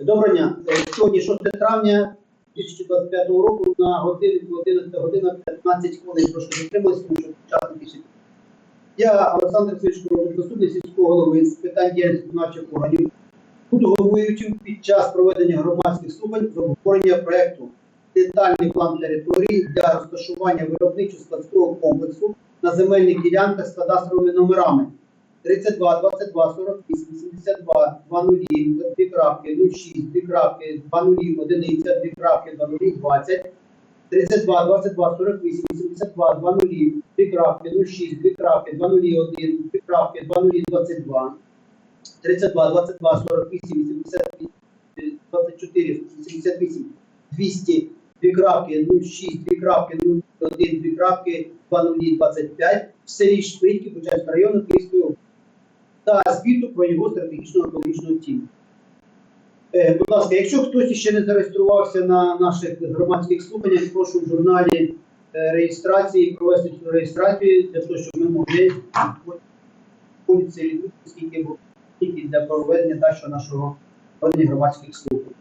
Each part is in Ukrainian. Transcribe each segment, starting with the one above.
Доброго дня. Сьогодні 6 травня 2025 року на годинку 11 година 15 хвилин. Трошки затрималися, тому що учасники. Я Олександр Сичко, заступник сільського голови з питань діяльності виконавчих органів. Буду головуючим під час проведення громадських слухань з обговорення проекту детальний план території для розташування виробничо-складського комплексу на земельних ділянках з кадастровими номерами 32, 22, 48, 72, 20, 2 крапки, 06, 2 крапки, 20, одиниця, 2 крапки, 20, 20, 32, 22, 48, 82, 20, 2 крапки, 06, 2 крапки, 20, 1, 2 крапки, 20, 22, 32, 22, 48, 80, 24, 78, 200, 2 крапки, 06, 2 крапки, 01, 2 крапки, 20, 25 в селі Шпитки Бучанського району Київської області та звіту про його стратегічну екологічну оцінку. Е, будь ласка, якщо хтось ще не зареєструвався на наших громадських слуханнях, прошу в журналі е, реєстрації провести цю реєстрацію для того, щоб ми могли поліції скільки тільки для проведення дальшого нашого проведення громадських слухань.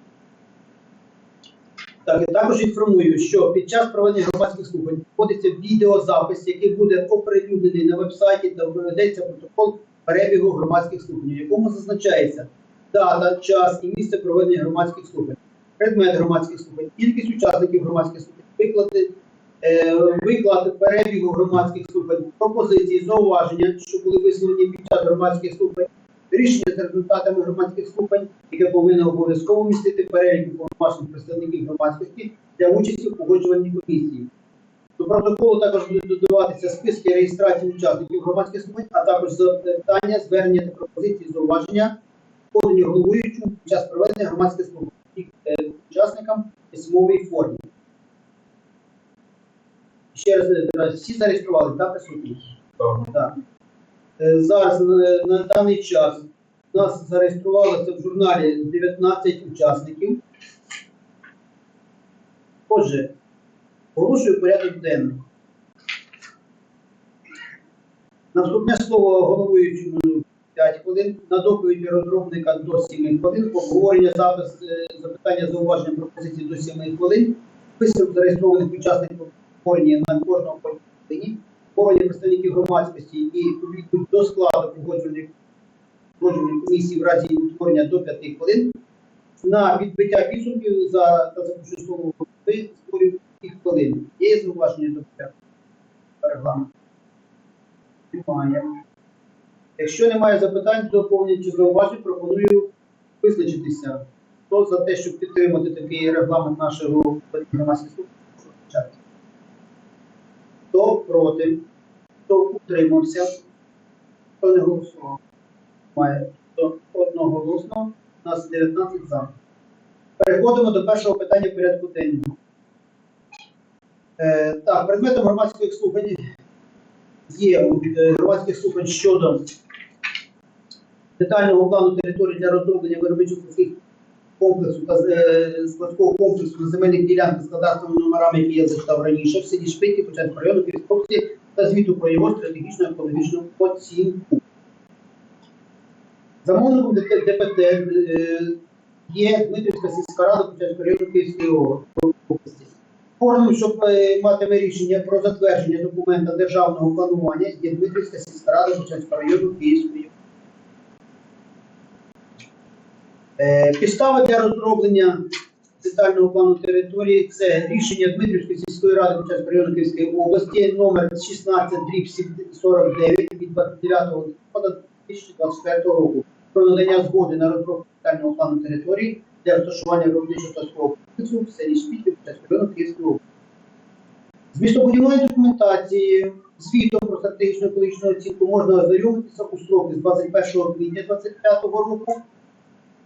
Так, і також інформую, що під час проведення громадських слухань вводиться відеозапис, який буде оприлюднений на вебсайті та ведеться протокол перебігу громадських слухань, в якому зазначається дата, час і місце проведення громадських слухань, предмет громадських слухань, кількість учасників громадських слухань, виклади, е, виклад перебігу громадських слухань, пропозиції, зауваження, що були висловлені під час громадських слухань, рішення з результатами громадських слухань, яке повинно обов'язково містити перелік повноважень представників громадськості для участі в погоджувальній комісії. До протоколу також будуть додаватися списки реєстрації учасників громадських слухань, а також запитання, звернення та пропозиції зауваження, подані головуючим під час проведення громадських слухань е, учасникам в письмовій формі. Ще раз, е, всі зареєстрували, так, присутні? Так. Е, Зараз на, на даний час нас зареєструвалося в журналі 19 учасників. Отже, порушую порядок денний. Наступне слово головуючому 5 хвилин, на доповідь розробника до 7 хвилин, обговорення запис е, запитання зауваження пропозиції до 7 хвилин, список зареєстрованих учасників обговорення на кожному хвилині, обговорення представників громадськості і відповідь до складу погоджувальних комісії в разі утворення до 5 хвилин. На відбиття підсумків за та заключне слово 5 хвилин. Є зауваження до регламенту? Немає. Якщо немає запитань, доповнень чи зауважень, пропоную визначитися. Хто за те, щоб підтримати такий регламент нашого громадського слухання. Хто проти? Хто утримався? Хто не голосував? Має одноголосно. У нас 19 за. Переходимо до першого питання порядку денного. Е, так, предметом громадських слухань є е, громадських слухань щодо детального плану території для розроблення виробничих комплексу та е, складського комплексу на земельних ділянках з кадастровими номерами, які я зачитав раніше, в селі Шпиті, Початку району Київської та звіту про його стратегічну екологічну оцінку. Замовником ДПТ є Дмитрівська сільська рада Початку району Київської області. Органом, щоб е, матиме рішення про затвердження документа державного планування, є Дмитрівська сільська рада Початку району Київської. Е, Підстава для розроблення детального плану території це рішення Дмитрівської сільської ради Початку району Київської області номер 16 49 від 29 листопада 2024 року про надання згоди на розробку детального плану території для розташування виробничого та свого комплексу в селі Шпітлі Початку району Київської області. З документації звітом про стратегічну екологічну оцінку можна ознайомитися у строки з 21 квітня 2025 року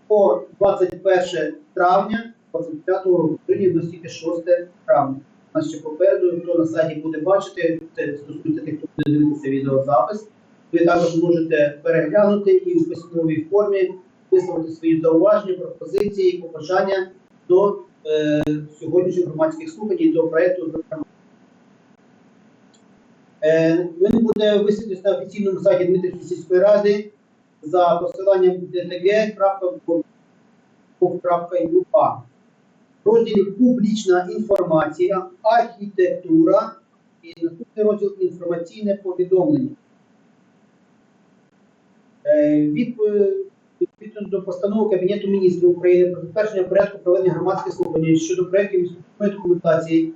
по 21 травня 25 року, сьогодні нас 6 травня. Нас ще попереду, хто на сайті буде бачити, це стосується тих, хто буде дивитися відеозапис. Ви також можете переглянути і в письмовій формі висловити свої зауваження, пропозиції, побажання до е, сьогоднішніх громадських слухань і до проєкту. Е, він буде висвітлитися на офіційному сайті Дмитрівської сільської ради за посиланням dtg.com. gov.ua. В розділі Публічна інформація, архітектура і наступний розділ інформаційне повідомлення. Від- е, Відповідно до постанови Кабінету міністрів України про затвердження порядку проведення громадських слухань щодо проєктів міської документації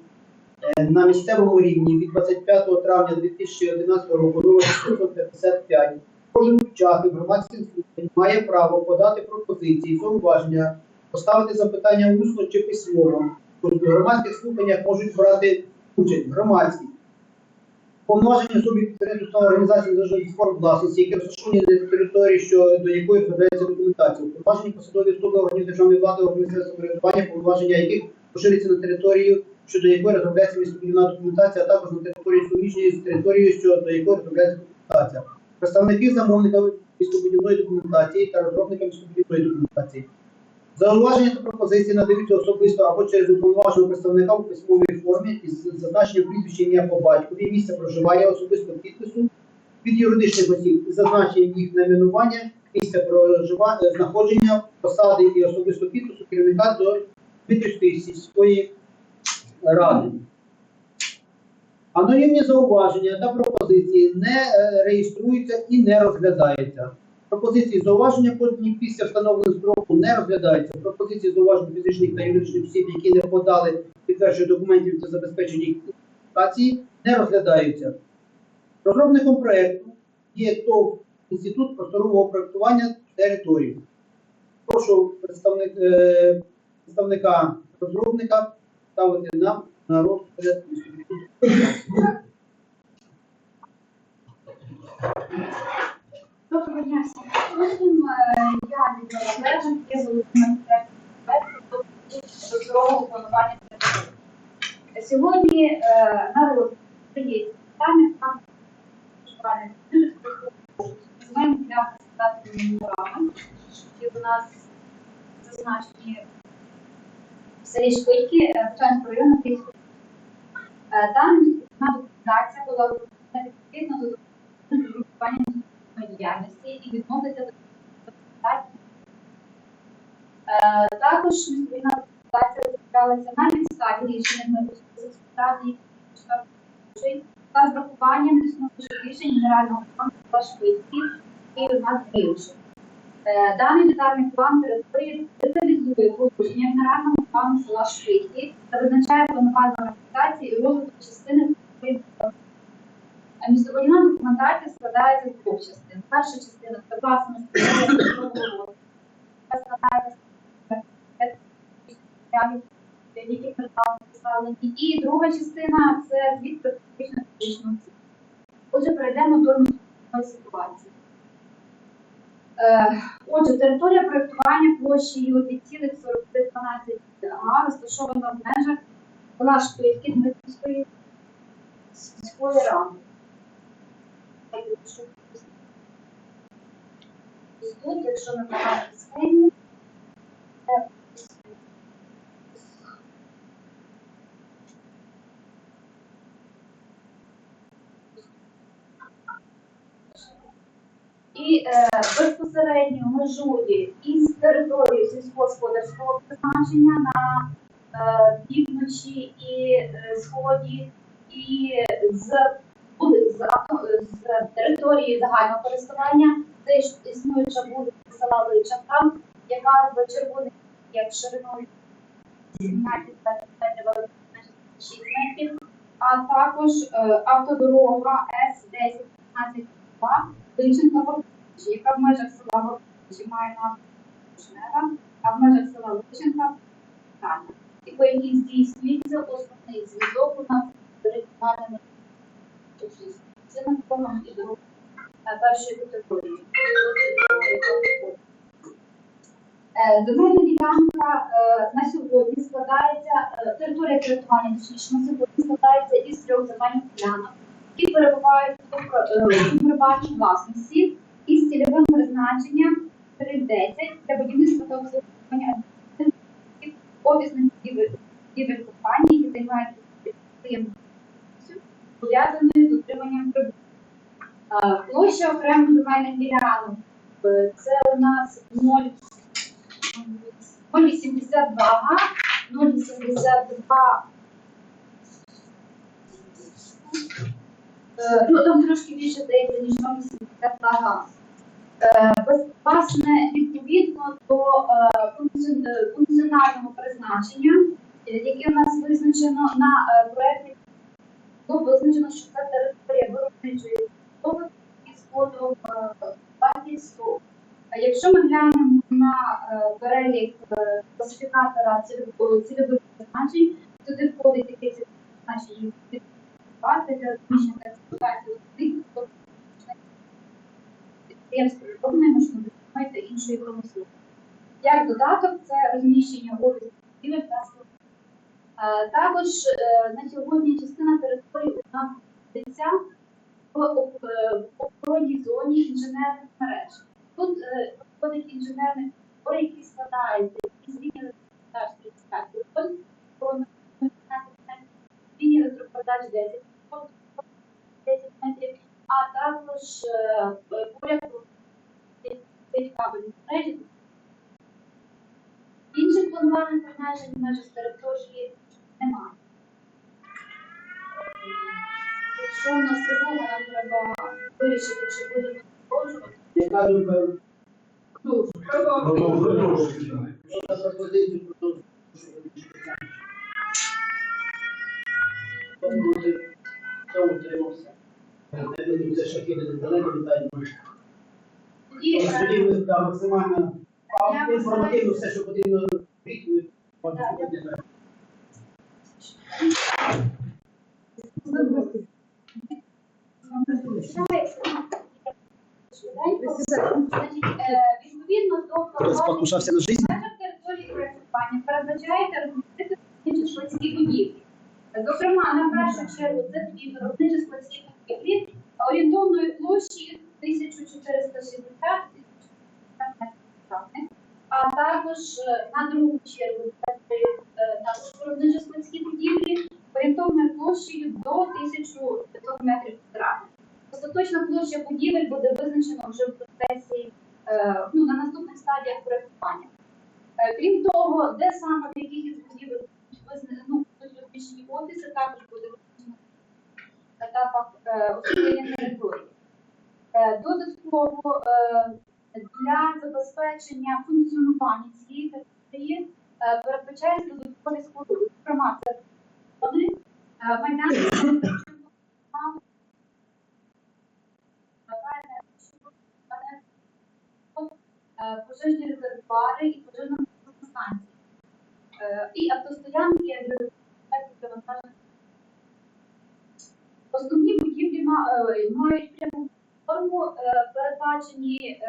е, на місцевому рівні від 25 травня 2011 року номер 655 кожен учасник громадських слухань має право подати пропозиції, зауваження, поставити запитання усно чи письмово. Тобто в громадських слуханнях можуть брати участь громадські повноваження суб'єктів та організації державних форм власності, які розташовані на території, що до якої подається документація, повноважені посадові особи органів державної влади, органів місцевого самоврядування, повноваження яких поширюються на територію, щодо якої розробляється містобудівна документація, а також на території суміжної з територією, що до якої розробляється документація. Представників замовника містобудівної документації та розробника містобудівної документації. Зауваження та пропозиції надаються особисто або через уповноваженого представника у письмовій формі із зазначенням прізвища по батькові, місця проживання, особистого підпису від юридичних осіб із зазначенням їх найменування, місця проживання, знаходження, посади і особистого підпису керівника до Дмитрівської сільської ради. Анонімні зауваження та пропозиції не е, реєструються і не розглядаються. Пропозиції зауваження подані після встановленого строку не розглядаються. Пропозиції зауважень фізичних та юридичних осіб, які не подали підтвердження документів та забезпечення їх ідентифікації, не розглядаються. Розробником проекту є ТОВ Інститут просторового проектування території. Прошу представник, е, представника розробника ставити нам на розгляд інституту. Доброго дня всім. Е, Я Лідія Лежик, я залучена до здорового планування території. Сьогодні е, на розгляді є питання про вживання земельних для презентації програми, які у нас зазначені в селі Шпильки, е, Бучанського району Київського. Е, Там на документація була виконана відповідно до групування діяльності і відмовити документації. Е, Також відповідна документація розроблялася на підставі рішення ради та з врахуванням існуючих рішень Генерального плану та швидкість і у нас більше. Е, Даний детальний план деталізує положення Генерального плану села Швидкість та визначає планування організації і розвитку частини території а документація складається з двох частин. Перша частина це складається з які представлені. І друга частина це звіт про фізичну фізичну. Отже, перейдемо до ситуації. Е, Отже, територія проєктування площею 5,4312 га розташована в межах Шпильки Дмитрівської сільської ради. Тут, якщо ми покажемо схемі, і е, безпосередньо межує із територією сільськогосподарського призначення на е, півночі і е, сході, і з буде з, з території загального користування, це існуюча вулиця села Личанка, яка в червоних як шириною 17 метрів, 6 метрів, а також е, автодорога С-10 2 Личенка яка в межах села Горбачі має назву Шнера, а в межах села Личенка Таня, і по якій здійснюється основний зв'язок у нас з регіональними це на такому і е, першої категорії. Земельна ділянка е, на сьогодні складається, е, територія користування точніше, на сьогодні складається із трьох земельних ділянок, які перебувають у е, приватній власності із цільовим призначенням 310 для будівництва та обслуговування офісних будівель компаній, які займаються підприємством пов'язаною з утриманням прибутку. Площа окремих земельних ділянок е, це у нас 082 га, 082 Е, Ну, там трошки більше здається, ніж 082 га. Е, Власне, відповідно до функці- функціонального призначення, яке в нас визначено на проєкті, було визначено, що це територія виробничої із кодом е, 2100. Якщо ми глянемо на е, перелік е, класифікатора цільових призначень, туди входить таке призначення від для експлуатації підприємств природної можливості та іншої промисловості. Як додаток, це розміщення офісів та. Е, Також на сьогодні частина території у нас в е, охоронній зоні інженерних мереж. Тут е, входить інженерних територій, які складаються із лінії охорона 15 метрів, лінії електропередач 10 10 метрів, а також е, поряд кабельні мережі. Інших планувальних обмежень в межах території немає. Якщо у нас тривога, нам треба вирішити, чи будемо продовжувати. Яка думка? Ну, Що за пропозицію продовжити? Хто утримався? Я думаю, це шахіди недалеко літають. тоді, Ось е, Тоді ми да, максимально Я інформативно все, що потрібно відповідь. можна Так. Відповідно до покушався на життя? межах території проєктування передбачається розмістити складські будівлі. Зокрема, на першу чергу це дві виробничі складські будівлі орієнтовної площі 1460 метрів квадратних, а також е, на другу чергу це е, виробничі складські будівлі орієнтовною площею до 1500 метрів квадратних. Остаточна площа будівель буде визначена вже в процесі е, ну, на наступних стадіях проєктування. Е, Крім того, де саме в яких із будівель ну, будуть розміщені офіси, також буде визначено в етапах освоєння території. Е, Додатково для забезпечення функціонування цієї території передбачається додаткові споруди. Зокрема, це вони е, майданчики е, пожежні резервуари і пожежна станція. Е, І автостоянки. Основні будівлі мають пряму форму, передбачені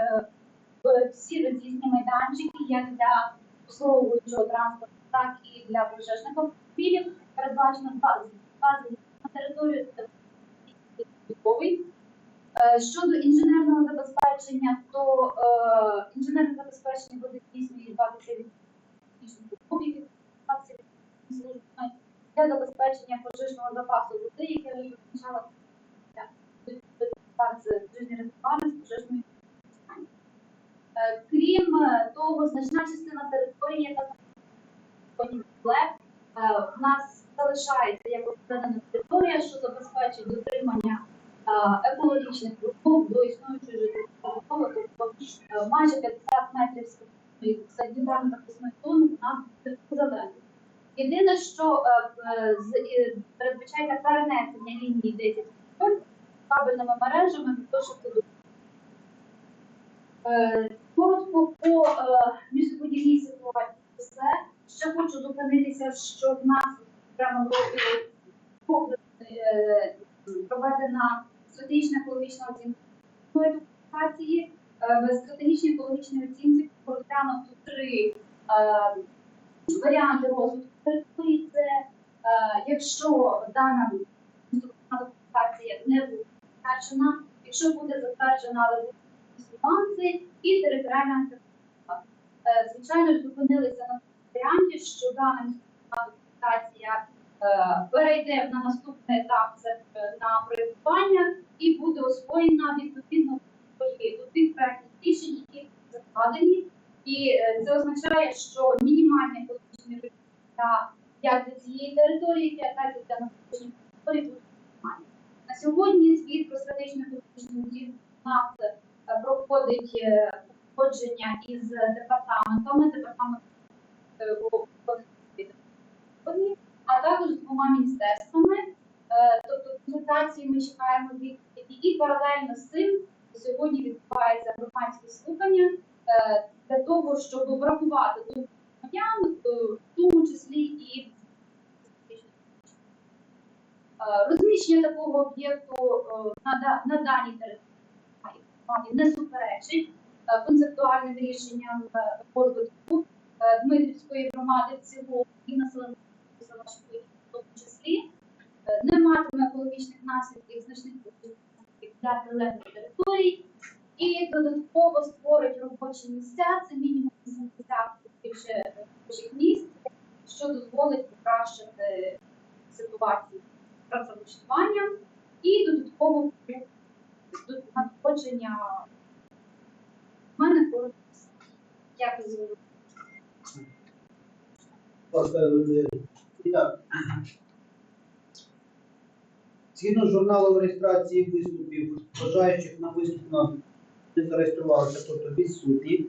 всі роз'їзні майданчики, як для обслуговуючого транспорту, так і для пожежних автомобілів. Передбачено бази на територію військовий. Е, Щодо інженерного забезпечення, то е, інженерне забезпечення буде здійснює 20 від об'єктів, 20 від служби для забезпечення пожежного запасу води, яке вже визначало пожежні резервуари з станцією. Е, Крім е, того, значна частина території, яка знаходиться в нас залишається як обкладена територія, що забезпечить дотримання е, екологічних вимог до існуючої житлової тобто е, майже 50 метрів санітарно захисної зони у нас. Єдине, що е, передбачається перенесення лінії 10 метрів кабельними мережами для того. Е, Коротко по містобудівній хочу зупинитися, що в нас прямо погляд, е, проведена стратегічна екологічна оцінка документації. Е, В стратегічній екологічній оцінці розглянуто три е, варіанти розвитку. Це якщо дана документація не буде затверджена, якщо буде затверджена, але і територіальна. Звичайно, зупинилися на варіанті, що дана документація е, перейде на наступний етап е, на проєктування і буде освоєна відповідно до тих- проєктних рішень, які закладені. І е, це означає, що мінімальне екологічне життя як для цієї території, так і для навколишніх територій буде мінімальне. На сьогодні звіт про стратегічну екологічну оцінку у нас проходить погодження із департаментами, території, а також з двома міністерствами. Е, Тобто консультації ми чекаємо від і паралельно з цим сьогодні відбувається громадські слухання е, для того, щоб врахувати думку громадян, в тому числі і Е, розміщення такого об'єкту на, на даній території. Не суперечить концептуальним рішенням розвитку Дмитрівської громади в цілому і населеного села Шипилів в тому числі е, не матиме екологічних наслідків значних для прилеглих територій і додатково створить робочі місця, це мінімум 70 більше робочих місць, що дозволить покращити ситуацію з працевлаштуванням і додатково надходження в мене коротко. Дякую за увагу. Згідно з журналом реєстрації виступів, бажаючих на виступ не зареєструвалися, тобто відсутні.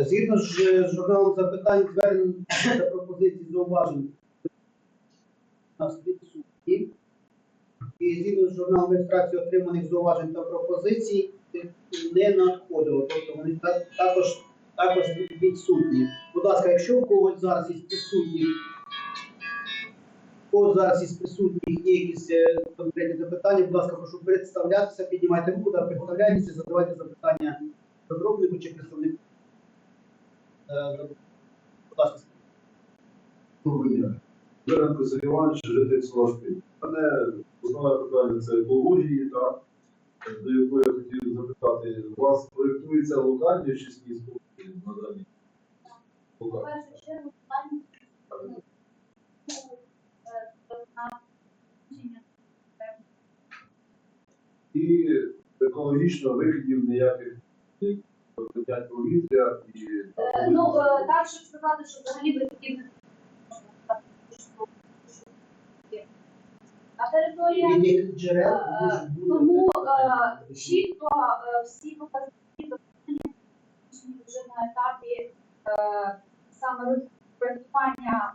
Згідно з журналом запитань, звернень та пропозицій зауважень нас відсутні. І згідно з журналом реєстрації отриманих зауважень та пропозицій не надходило. Тобто вони також, також відсутні. Будь ласка, якщо у когось зараз із присутніх, у когось зараз є якісь е, конкретні запитання, будь ласка, прошу представлятися, піднімайте руку та представляйтеся, задавайте запитання розробнику чи представнику. Е, Будь ласка. Доброго дня. Іванович, житель У мене основне питання це екології, та, до якої я хотів запитати. У вас проєктується локальні очисні споруди І екологічно викидів ніяких як повітря і Е, Ну, е, так, щоб сказати, що взагалі є. А територія, тому е, чітко всі показники вже на етапі е, саме проєктування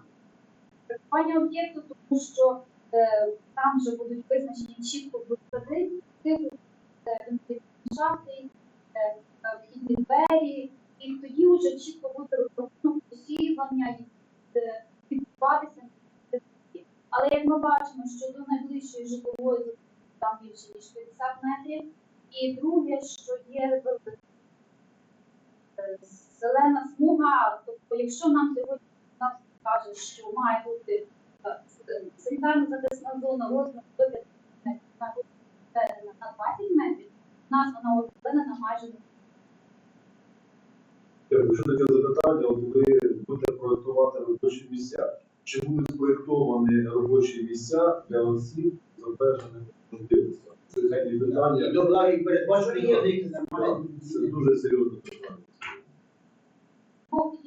проєктування об'єкту, тому що е, там вже будуть визначені чітко виходи, типу е, шахти, е, е, вхідні двері, і тоді вже чітко буде розрахунок посіювання і буде відбуватися. Але як ми бачимо, що до найближчої житлової там більше ніж 50 метрів, і друге, що є е, зелена смуга, тобто якщо нам сьогодні каже, що має бути е, санітарно захисна зона розміру до 50 метрів, має бути відведена на 20 метрів, у нас вона відведена майже Якщо таке запитання, от ви будете проєктувати робочі місця. Чи будуть спроєктовані робочі місця для осіб з обмеженими можливостями? Це питання. Це дуже серйозне питання.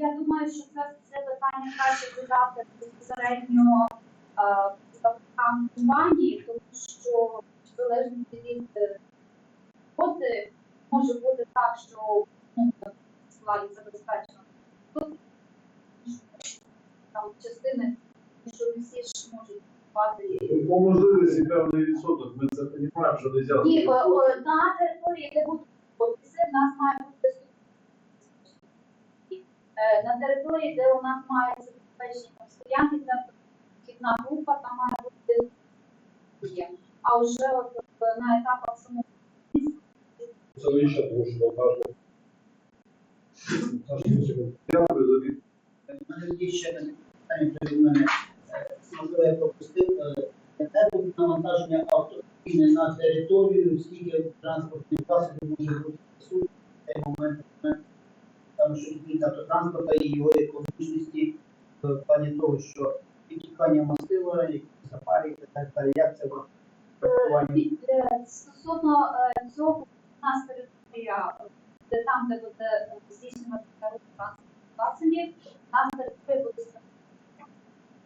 Я думаю, що це, це питання краще задати безпосередньо е, представникам компанії, тому що в залежності від е, роботи може бути так, що ну, складі забезпечено тут, там частини, що не всі ж можуть. По можливості певний відсоток, ми це розуміємо, що не можна. Ні, о, на території, де будуть офіси, в нас має бути. Е, На території, де у нас має забезпечення стоянки, де вхідна група, там має бути є. А вже от е, на етапах самого Це інша, тому що за. У мене є ще одне питання, від мене е, можливо я пропустив. Е, Яке тут навантаження автомобільне на територію, скільки транспортних засобів може бути в цей момент, стосується автотранспорту і його екологічності в плані того, що підтікання мастила, які запарі і так далі. Як це в практикуванні? Е, Стосовно е, цього, у нас територія де там, де буде здійснювати рух транспортних засобів, на території буде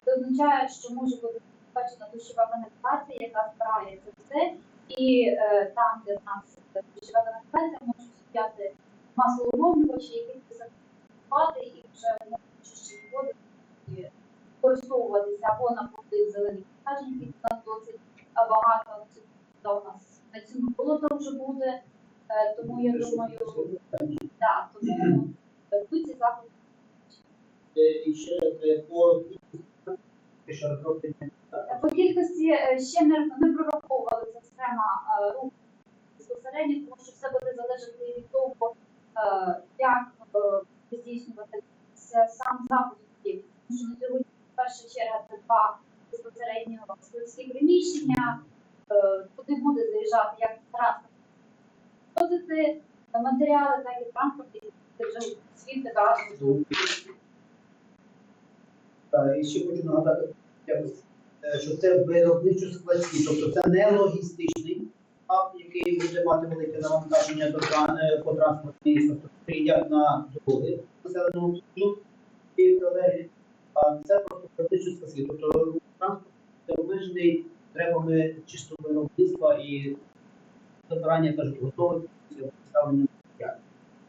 це означає, що може бути забезпечена душова каналізація, яка збирає це все, і е, там, де в нас душова каналізація, можуть стояти маслоугонювачі, які закупати і вже чищити воду і використовуватися або на води зелених які у нас досить багато. Та нас на цьому болото вже буде. Е, тому я думаю, да, тому тут ці заходи Е, І ще е, по кількості ще не, не прораховували е, руху безпосередньо, тому що все буде залежати від того, як е, здійснювати сам запуск. Тому що на сьогодні перша черга це два безпосередньо складські приміщення, е, туди буде заїжджати як транспорт, возити е, матеріали, так і транспорт, і це вже світ разом. Так, і ще хочу нагадати, е, що це виробничо складський, тобто це не логістичний який буде мати велике навантаження до е, по транспортній інфраструктурі, як на дороги населеного пункту і прилеглі, а це просто виробничо складський. Тобто транспорт це обмежений требами чисто виробництва і забирання кажуть, готових ставлення матеріалів.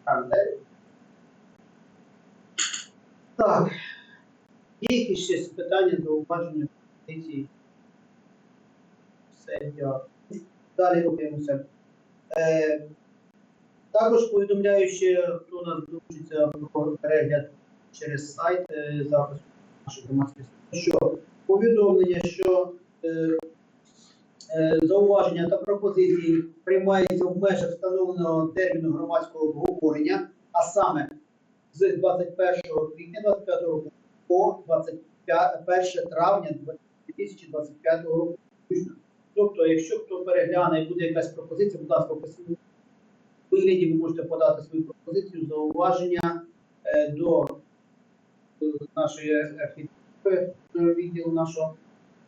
Так, далі. Так. Є якісь ще питання, зауваження, позиції? Все, дякую. Далі рухаємося. Е, також повідомляю ще, хто нас долучиться про перегляд через сайт е, запису нашої громадської що повідомлення, що е, е, зауваження та пропозиції приймаються в межах встановленого терміну громадського обговорення, а саме з 21 квітня 2025 року по 21 травня 2025 року. Тобто, якщо хто перегляне і буде якась пропозиція, будь ласка, в вигляді ви можете подати свою пропозицію, зауваження е, до е, нашої архітектури е, відділу нашого,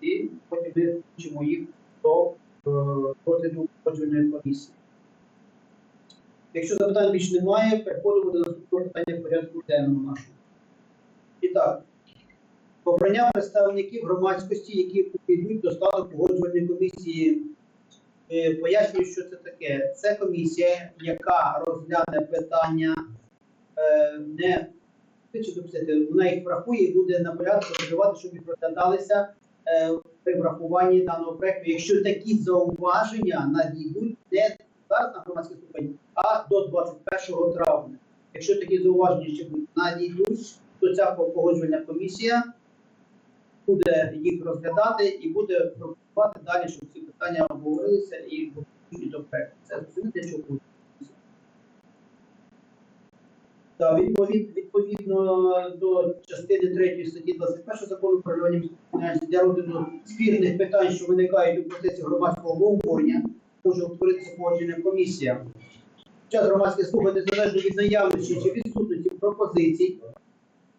і потім ми включимо їх до розгляду погоджувальної комісії. Якщо запитань більше немає, переходимо до наступного питання порядку денного нашого. І так, обрання представників громадськості, які увійдуть до складу погоджувальної комісії. Е, Пояснюю, що це таке. Це комісія, яка розгляне питання е, не вона їх врахує і буде наполягати, контролювати, щоб їх розглядалися е, при врахуванні даного проекту. Якщо такі зауваження надійдуть не зараз на громадський ступень, а до 21 травня. Якщо такі зауваження ще надійдуть, то ця погоджувальна комісія буде їх розглядати і буде пропонувати далі, щоб ці питання обговорилися і до проекту. Це розумієте, що буде. Так, відповід, відповідно до частини 3 статті 21 закону про міської для розгляду спірних питань, що виникають у процесі громадського обговорення, може утворитися погоджена комісія. Час громадських слухань незалежно від наявності чи відсутності пропозицій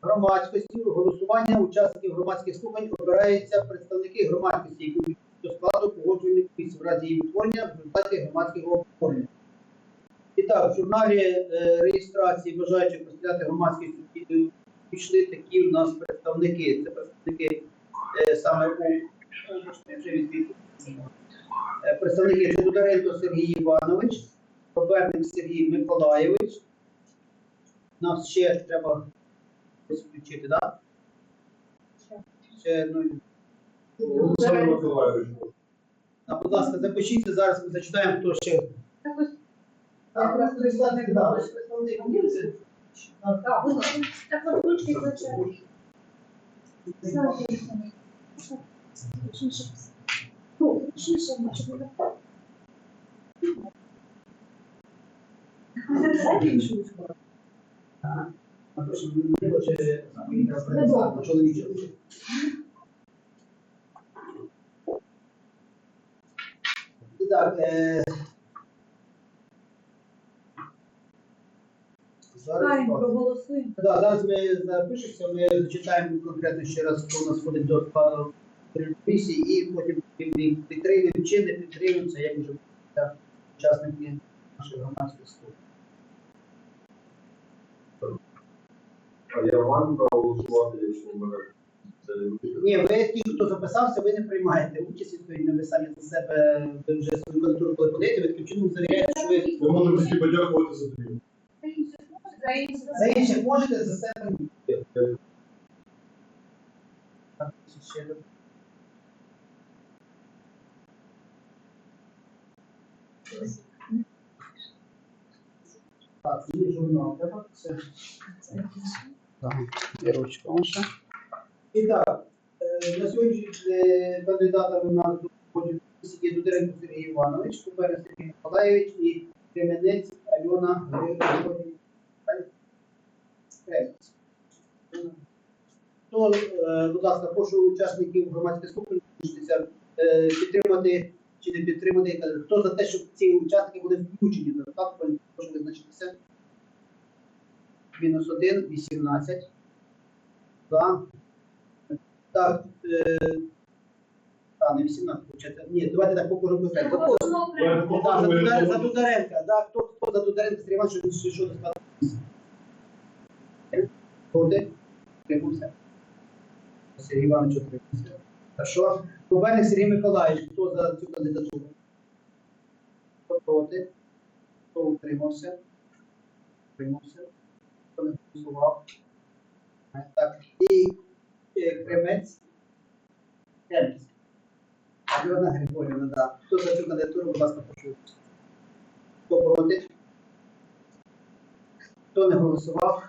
громадськості, голосування учасників громадських слухань обираються представники громадськості, які до складу погоджувальних в разі її утворення в результаті громадського обговорення. І так, в журналі е, реєстрації бажаючих представляти громадськість е, пішли такі у нас представники. Це представники е, саме. Е, представники це Дударенко Сергій Іванович, Коперник Сергій Миколаєвич. Нас ще треба включити, так? Ще ну, а, будь ласка, запишіться зараз, ми зачитаємо, хто ще. Так ось Так, раз представник, да, ось представник. Так, будь ласка. Так от ручки звичайно. Ну, ще І так, е... Зараз, проголосуємо. Да, зараз ми запишемося, ми зачитаємо конкретно ще раз, хто у нас входить до складу комісії, і потім підтримуємо чи не підтримуємо, це як вже учасники нашої громадської служби. А я маю право голосувати, якщо мене це не буде. Ні, ви ті, хто записався, ви не приймаєте участь відповідно, ви самі за себе ви вже свою кандидатуру коли подаєте, ви таким чином завіряєте, що ви Ми можемо всі подякувати за тобі. За інших можете за себе. ні. Так, ще раз. Так, є журнал, треба це. Так, і ручка ваша. І так, е, на сьогодні е, кандидатами у нас доходять є Дударенко Сергій Іванович, Куперин Сергій Миколаївич і Кременець Альона Григорівна. То, е, будь ласка, прошу учасників громадської слухання е, підтримати чи не підтримати. Хто за те, щоб ці учасники були включені до складу, прошу визначитися. Мінус 1, 18. За. Так, е, а, не 18, виходить. Ні, давайте так покажу конкретно. Хто- Так, за, Дудар, за Дударенка, да, хто, хто за Дударенка Сергій Іванович, що, що, що до складу? Проти? Тримався. Сергій Іванович отримався. Хорошо. Кубельник Сергій Миколаївич, хто за цю кандидатуру? Хто проти? Хто утримався? Утримався. І е, Кремець. Кремець. Альона Григорівна, да. Хто за цю кандидатуру, будь ласка, прошу. Хто проти? Хто не голосував?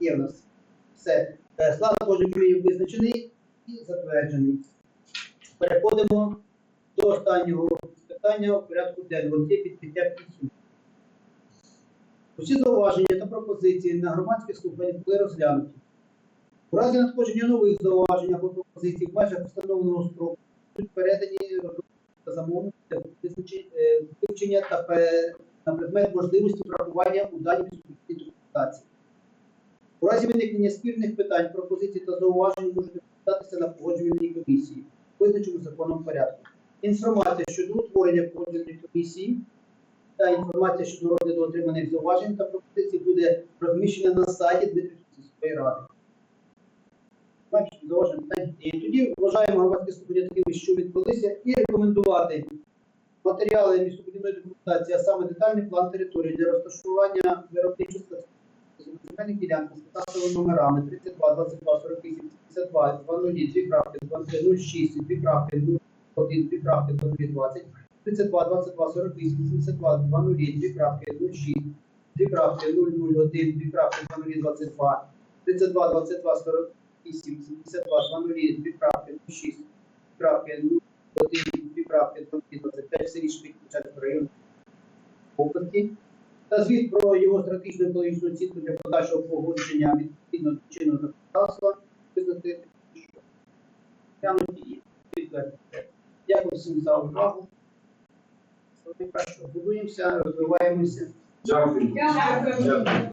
Є в нас все. Склад Божий Юрій визначений і затверджений. Переходимо до останнього питання у порядку денного. Це підпиття підсумків. Усі зауваження та пропозиції на громадське слухання були розглянуті. У разі надходження нових зауважень або пропозицій в межах встановленого строку будуть передані та замовникам для е, вивчення та на предмет можливості врахування у даній містобудівній документації. У разі виникнення спірних питань, пропозицій та зауважень можуть розглядатися на погоджувальній комісії, визначеному законом порядку. Інформація щодо утворення погоджувальної комісії та інформація щодо розгляду отриманих зауважень та пропозицій буде розміщена на сайті Дмитрівської ради. І тоді вважаємо громадські слухання такими, що відбулися, і рекомендувати матеріали містобудівної документації, а саме детальний план території для розташування виробничих земельних ділянок з кадастровими номерами 32, 22, 48, 52, 00, 2 крапки, 23, 06, 2 крапки, 01, 2 крапки, 23, 20, 32, 22, 48, 72, 00, 2 крапки, 06, 2 крапки, 001, 2 крапки, 00, 22, 32, 22, 48, 72, 00, 2 крапки, 06, 2 крапки, 01, 2 крапки, 25, все рішення Кучацького району області та звіт про його стратегічну екологічну оцінку для подальшого погодження відповідно до чинного законодавства визнати, що глянуті і підтвердити. Дякую всім за увагу. Найкраще будуємося, розвиваємося. Дякую. Дякую.